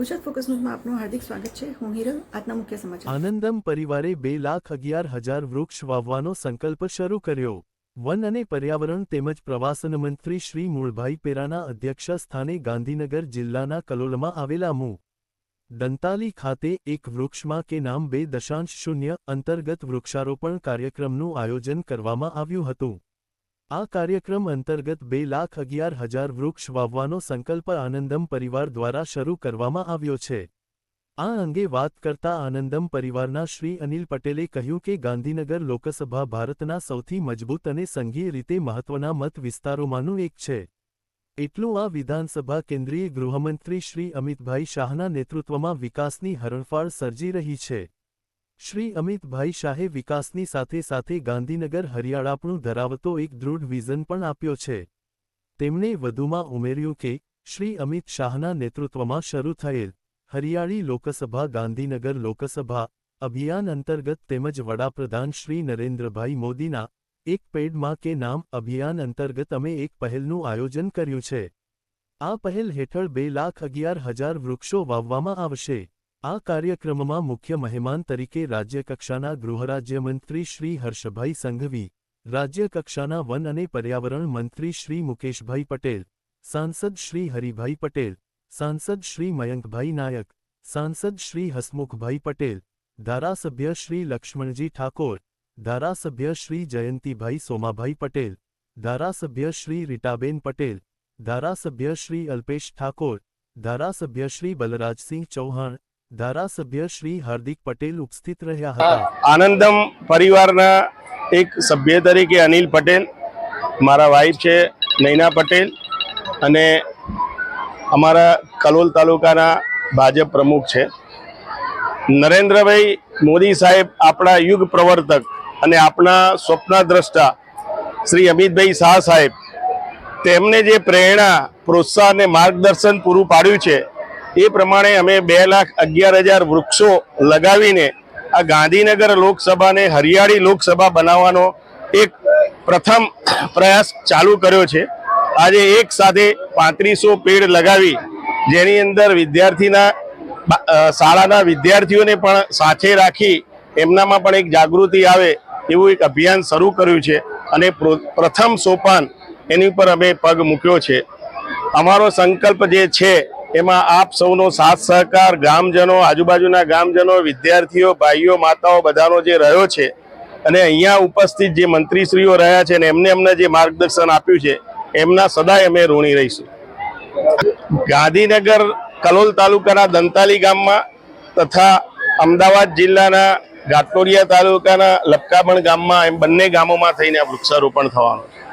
Gujarat focus ન્યૂઝમાં આપનું હાર્દિક સ્વાગત છે. હું હિરલ, આજના મુખ્ય સમાચાર. આનંદમ પરિવારે બે લાખ અગિયાર હજાર વૃક્ષ વાવવાનો સંકલ્પ શરૂ કર્યો. વન અને પર્યાવરણ તેમજ પ્રવાસન મંત્રી શ્રી મૂળભાઈ પેરાના અધ્યક્ષ સ્થાને ગાંધીનગર જિલ્લાના કલોલમાં આવેલા મુ. દંતાલી ખાતે એક વૃક્ષમાં કે નામ બે દશાંશ શૂન્ય અંતર્ગત વૃક્ષારોપણ કાર્યક્રમનું આયોજન કરવામાં આવ્યું હતું. આ કાર્યક્રમ અંતર્ગત બે લાખ અગિયાર હજાર વૃક્ષ વાવવાનો સંકલ્પ આનંદમ પરિવાર દ્વારા શરૂ કરવામાં આવ્યો છે. આ અંગે વાત કરતા આનંદમ પરિવારના શ્રી અનિલ પટેલે કહ્યું કે ગાંધીનગર લોકસભા ભારતના સૌથી મજબૂત અને સંઘીય રીતે મહત્વના મત વિસ્તારોમાંનું એક છે. એટલું આ વિધાનસભા કેન્દ્રીય ગૃહમંત્રી શ્રી અમિતભાઈ શાહના નેતૃત્વમાં વિકાસની હરણફાળ સર્જી રહી છે. શ્રી અમિતભાઈ શાહે વિકાસની સાથે સાથે ગાંધીનગર હરિયાળાપણું ધરાવતો એક દૃઢ વિઝન પણ આપ્યો છે. તેમણે વધુમાં ઉમેર્યું કે, શ્રી અમિત શાહના નેતૃત્વમાં શરૂ થયેલ હરિયાળી લોકસભા ગાંધીનગર લોકસભા અભિયાન અંતર્ગત તેમજ વડાપ્રધાન શ્રી નરેન્દ્રભાઈ મોદીના એક પેડમાં કે નામ અભિયાન અંતર્ગત અમે એક પહેલનું આયોજન કર્યું છે. આ પહેલ હેઠળ બે લાખ અગિયાર હજાર વૃક્ષો વાવવામાં આવશે. આ કાર્યક્રમમાં મુખ્ય મહેમાન તરીકે રાજ્યકક્ષાના ગૃહરાજ્યમંત્રી શ્રી હર્ષભાઈ સંઘવી, રાજ્યકક્ષાના વન અને પર્યાવરણ મંત્રી શ્રી મુકેશભાઈ પટેલ, સાંસદ શ્રી હરિભાઈ પટેલ, સાંસદ શ્રી મયંકભાઈ નાયક, સાંસદ શ્રી હસમુખભાઈ પટેલ, ધારાસભ્ય શ્રી લક્ષ્મણજી ઠાકોર, ધારાસભ્ય શ્રી જયંતિભાઈ સોમાભાઈ પટેલ, ધારાસભ્ય શ્રી રીટાબેન પટેલ, ધારાસભ્ય શ્રી અલ્પેશ ઠાકોર, ધારાસભ્ય શ્રી બલરાજસિંહ ચૌહાણ ધારાસભ્ય શ્રી હાર્દિક પટેલ ઉપસ્થિત રહ્યા હતા. આનંદમ પરિવારના એક સભ્ય તરીકે અનિલ પટેલ મારા વાઈફ છે નૈના પટેલ અને અમારા કલોલ તાલુકાના ભાજપ પ્રમુખ છે. નરેન્દ્રભાઈ મોદી સાહેબ આપણા યુગ પ્રવર્તક અને આપણા સ્વપ્નદ્રષ્ટા શ્રી અમિતભાઈ શાહ સાહેબ તેમને જે પ્રેરણા પ્રોત્સાહન અને માર્ગદર્શન પૂરું પાડ્યું છે એ પ્રમાણે અમે બે લાખ અગિયાર હજાર વૃક્ષો લગાવીને આ ગાંધીનગર લોકસભાને હરિયાળી લોકસભા બનાવવાનો એક પ્રથમ પ્રયાસ ચાલુ કર્યો છે. આજે એક સાથે પાંત્રીસો પેડ લગાવી જેની અંદર વિદ્યાર્થીના શાળાના વિદ્યાર્થીઓને પણ સાથે રાખી એમનામાં પણ એક જાગૃતિ આવે એવું એક અભિયાન શરૂ કર્યું છે અને પ્રો- પ્રથમ સોપાન એની ઉપર અમે પગ મૂક્યો છે. અમારો સંકલ્પ જે છે એમાં આપ સૌનો સાથ સહકાર, ગામજનો, આજુબાજુના ગામજનો, વિદ્યાર્થીઓ, ભાઈઓ, માતાઓ બધાનો જે રહ્યો છે અને અહીંયા ઉપસ્થિત જે મંત્રીશ્રીઓ રહ્યા છે અને એમને અમને જે માર્ગદર્શન આપ્યું છે, એમના સદાય અમે ઋણી રહીશું. ગાંધીનગર કલોલ તાલુકાના દંતાલી ગામમાં તથા અમદાવાદ જિલ્લાના ઘાટલોડિયા તાલુકાના લપકાબણ ગામમાં એમ બંને ગામોમાં થઈને વૃક્ષારોપણ થવાનું છે.